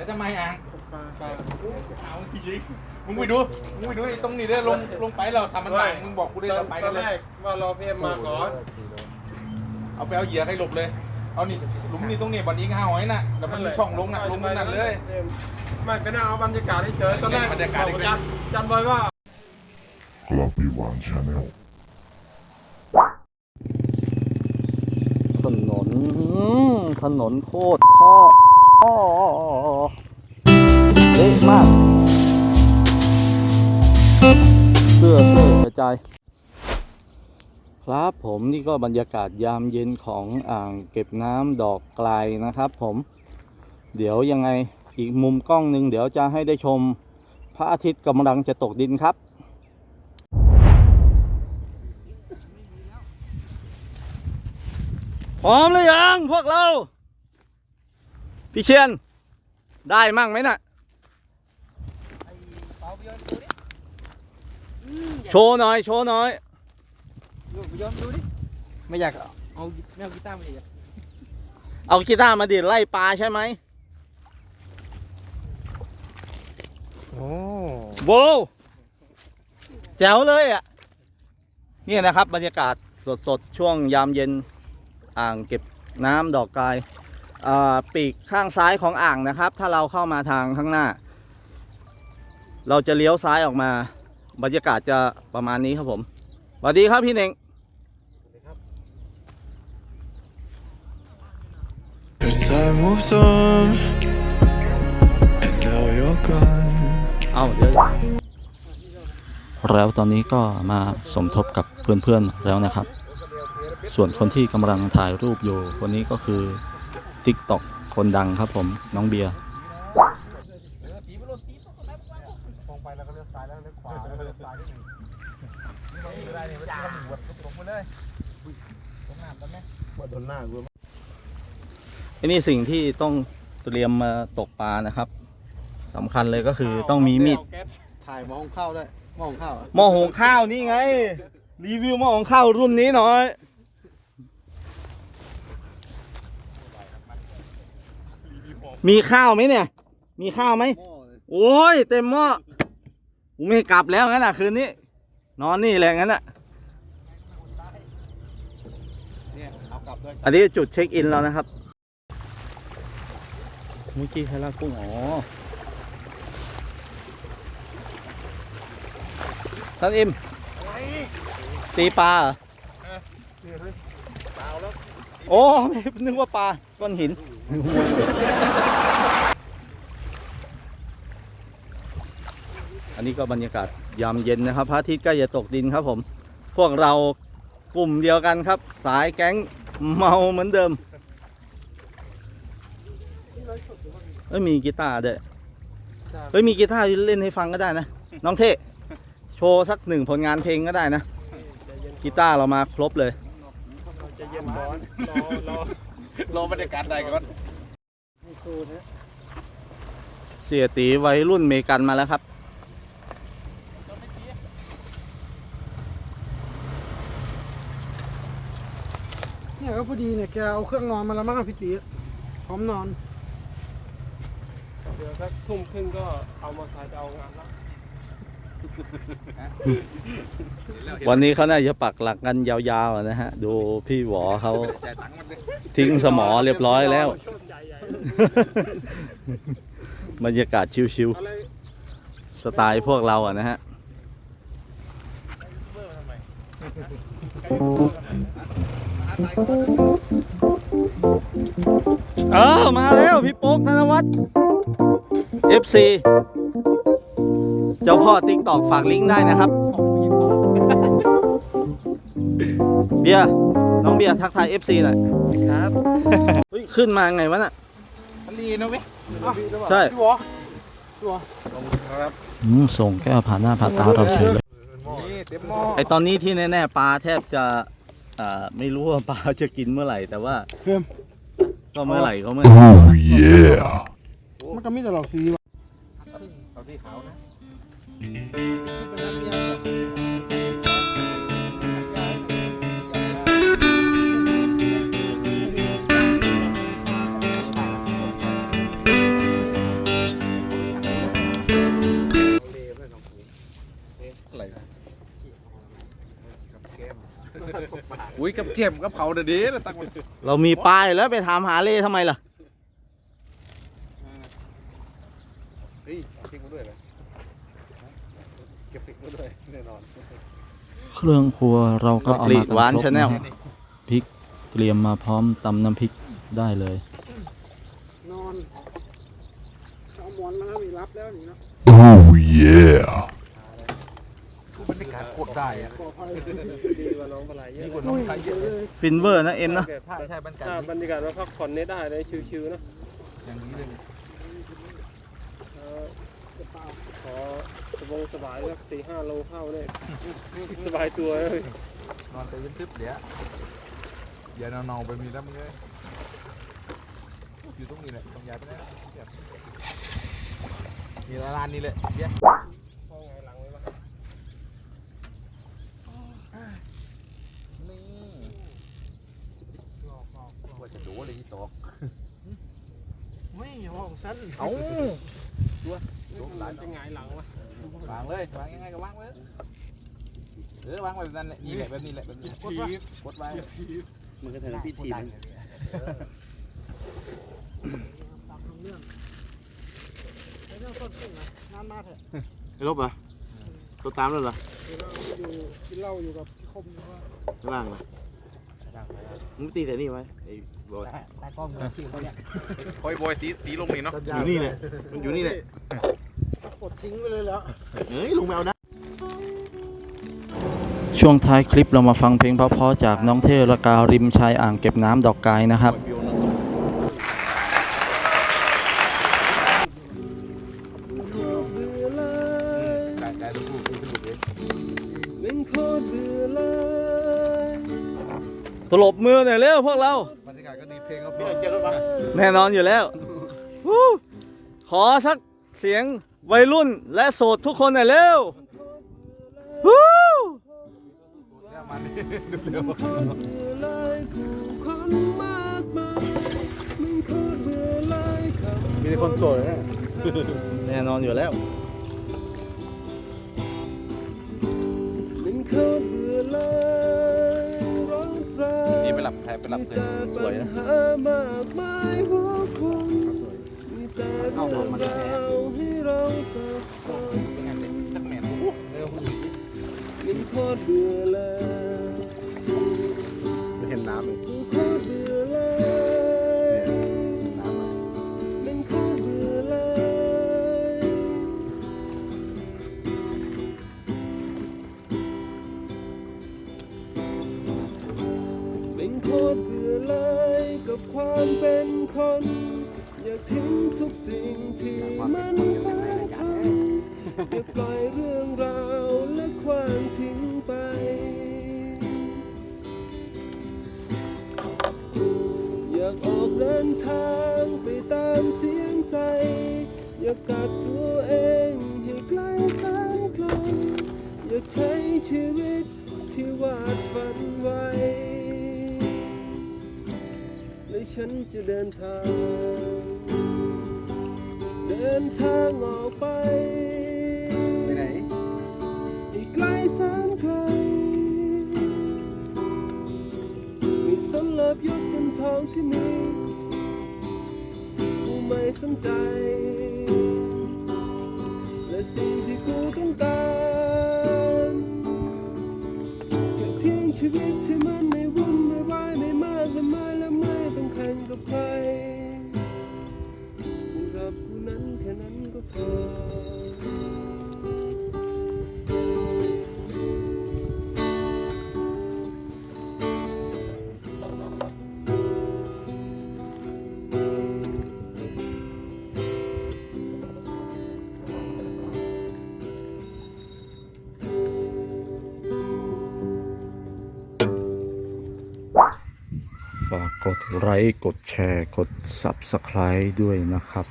ไปทำไมอ่างปลาปลาเอาจริงมึงไปดู มึงไปดูไอ้ตรงนี้เด้อลงลงไปเราทำมันหลังมึงบอกกูได้เราไปตกัอนนเลแรย กว่ารอพีเอ็มมาก่อนเอาไปเอาเหยื่อให้หลบเลย เอานี่หลุมนี่ตรงนี้บอลยิงห้าหอยน่ะแล้วมันมีช่องลงน่ะลงตรงนั้นเลย ไม่เป็นเอาบรรยากาศเฉยๆตอนแรกบรรยากาศบอกจันจันบอยว่า Clubby One Channel. ถนน ถนนโคตรท่อ อ้อเละมาก เสื้อเสื้อกระจายครับผมนี่ก็บรรยากาศยามเย็นของอ่างเก็บน้ำดอกไกลนะครับผม เดี๋ยวยังไงอีกมุมกล้องหนึ่งเดี๋ยวจะให้ได้ชม พระอาทิตย์กำลังจะตกดินครับพร้อมหรือยังพวกเรา พี่เชียน ได้มั่งไหมน่ะโชว์หน่อย โชว์หน่อยย้อนดูดิ ไม่อยากเอาไม่เอากีตาร์มาดิเอากีตาร์มาดิดไล่ปลาใช่ไหมโอ้โววแจ๋วเลยอะเนี่ยนะครับบรรยากาศสดๆ ช่วงยามเย็นอ่างเก็บน้ำดอกกายอ่า ปีกข้างซ้ายของอ่างนะครับ ถ้าเราเข้ามาทางข้างหน้า เราจะเลี้ยวซ้ายออกมา บรรยากาศจะประมาณนี้ครับผมสวัสดีครับพี่เน่ง As time moves on, and now you're gone. เอาเดี๋ยวแล้วตอนนี้ก็มาสมทบกับเพื่อนๆแล้วนะครับ ส่วนคนที่กำลังถ่ายรูปอยู่คนนี้ก็คือ TikTok คนดังครับผมน้องเบียร์ลงไปแล้วก็เลี้ยวซ้ายแล้วเลี้ยวขวาแล้วก็เลี้ยวซ้ายนิดหนึ่งนี่ไม่ได้เนี่ยไม่ได้หวดลงไปเลยลงน้ำแล้วไหมโดนหน้ากูไอ้นี่สิ่งที่ต้องเตรียมมาตกปลานะครับสำคัญเลยก็คือต้องมีมีดถ่ายมองข้าวด้วยมองข้าวหม้อหุงข้าวนี่ไง รีวิวหม้อหุงข้าวรุ่นนี้หน่อย มีข้าวไหมเนี่ย มีข้าวไหม โอ้ยเต็มหม้อกูไม่กลับแล้วงั้นอะคืนนี้ นอนนี่แหละงั้นอะเนี่ยเอากลับด้วยอันนี้จุดเช็คอินแล้วนะครับ เมื่อกี้ใครลากกุ้งอ๋อ ท่านอิมตีปลาเหรอโอ้ไม่นึกว่าปลาก้อนหิน อันนี้ก็บรรยากาศยามเย็นนะครับพระอาทิตย์ใกล้จะตกดินครับผม พวกเรากลุ่มเดียวกันครับ สายแก๊งเมาเหมือนเดิมเอ้ยมีกีตาร์ด้วยเฮ้ยมีกีตาร์เล่นให้ฟังก็ได้นะ น้องเท่โชว์สักหนึ่งผลงานเพลงก็ได้นะ กีตาร์เรามาครบเลยจะเย็นร้อนรอรอ รอบรรยากาศใดก่อนเสียตีวัยรุ่นเมกันมาแล้วครับ เนี่ยก็พอดีเนี่ยแกเอาเครื่องนอนมาแล้วมั้งอะพี่ตีพร้อมนอน เดี๋ยวสักทุ่มครึ่งก็เอามาขายจะเอางานละ วันนี้เขาน่าจะปักหลักกันยาวๆนะฮะ ดูพี่หวอเขาทิ้งสมอเรียบร้อยแล้ว บรรยากาศชิวๆสไตล์พวกเราอะนะฮะเออมาแล้วพี่โป๊กธนวัฒน์ FC เจ้าพ่อติ๊กตอกฝากลิงก์ได้นะครับ เบียร์น้องเบียร์ทักทาย FC หน่อยครับเฮ้ยขึ้นมาไงวะน่ะมันดีนะเว้ยใช่พี่หวออืมส่งแก้วผ่านหน้าผ่านตาเราเฉยเลยนี่เต็มหม้อไอตอนนี้ที่แน่ๆปลาแทบจะอ่าไม่รู้ว่าปลาจะกินเมื่อไหร่ แต่ว่าเพิ่มก็เมื่อไหร่ก็เมื่อนั้น Oh yeah. มันก็มีแต่หลอกสีว่ะเอาที่ขาวนะ อะไรครับอุ้ยกับเก็บกับเขาเดี๋ยวนี้เราตั้ง เรามีป้ายแล้วไปถามหาเล่ทำไมล่ะ เครื่องครัวเราก็เอากรีมาดหวานครบ Channel ะฮะพริกเตรียมมาพร้อมตำน้ำพริกได้เลย นอนเอาหมอนมาแล้วนี่รับแล้วนี่เนาะ Oh yeah. บรรยากาศโคตรได้อะปลอดภัยดีกว่าน้องปลาไหลเยอะนี่คนน้องใครเยอะเลยฟินเวอร์นะเอ็มนะ ใช่ใช่บรรยากาศถ้าบรรยากาศมาพักผ่อนนี่ได้เลยชิวๆนะอย่างนี้เลย เออขอ สบงสบายสักสี่ห้าโลเข้าเนี่ยสบายตัวเลยนอนแต่ยันทึบเดี๋ยวอย่านอนนอนไปมีแล้วมึงเลยอยู่ตรงนี้แหละตรงยายไปแล้วมีร้านนี้เลยเดี๋ยวไงหลังไว้ปะนี่ว่าจะดูอะไรที่ตกไม่อย่าว่าของสั้นเอาตัวตัวหลายจะหงหลังวะ วางเลยวางยังไงก็วางไว้เออวางไว้แบบนั้นแหละนี่แหละแบบนี้แหละแบบนี้กดไว้กดไว้มันก็ทำพิธีมันตามเรื่องไอ้เรื่องต้นขึ้นนะนานมากเถอะไอ้ลบอะตัวตามแล้วเหรอคือเราอยู่กินเหล้าอยู่กับพี่คมอยู่ว่าข้างล่างเหรอมึงตีแต่นี่ไว้ไอ้บอยตากล้องมือชื่อเขาเนี่ยคอยบอยตีตีลงนี่เนาะอยู่นี่แหละมันอยู่นี่แหละ กดทิ้งไปเลยแล้วเฮ้ยลุงแมวนะ ช่วงท้ายคลิปเรามาฟังเพลงเพราะๆจากน้องเทระกาวริมชายอ่างเก็บน้ำดอกกายนะครับกายกายตัวผู้คือลูกเองเป็นโคตรเบื่อเลยตลบมือหน่อยเร็วพวกเรา บรรยากาศก็ดีเพลงเขาเพลงเจอรถมาแน่นอนอยู่แล้ว วู้ขอสักเสียง วัยรุ่นและโสดทุกคนหน่อยเร็ววู้เนี่ยมันเร็วเลยผู้คนมากมายมันโคตรเบื่อเลยคำมีแต่คนโสดนะแน่นอนอยู่แล้วมันโคตรเบื่อเลยร้องเพลงนี่ไปหลับใครไปหลับเลยสวยนะ ปัญหามากมายหัวคนมีแต่เรื่องราวให้เราสับสนทักแมนมันโคตรเบื่อเลยไม่ อยาปล่อยเรื่องราวและความทิ้งไป อยากออกเดินทางไปตามเสียงใจ อยากกักตัวเองให้ไกลแสนไกลอยากใช้ชีวิตที่วาดฝันไว้ และฉันจะเดินทาง เดินทางออกไป บยศเงินทองที่มีกูไม่สนใจ และสิ่งที่กูต้องการแค่เพียงชีวิตที่มันไม่วุ่นไม่ กดไลค์กดแชร์ กด Subscribe ด้วยนะครับ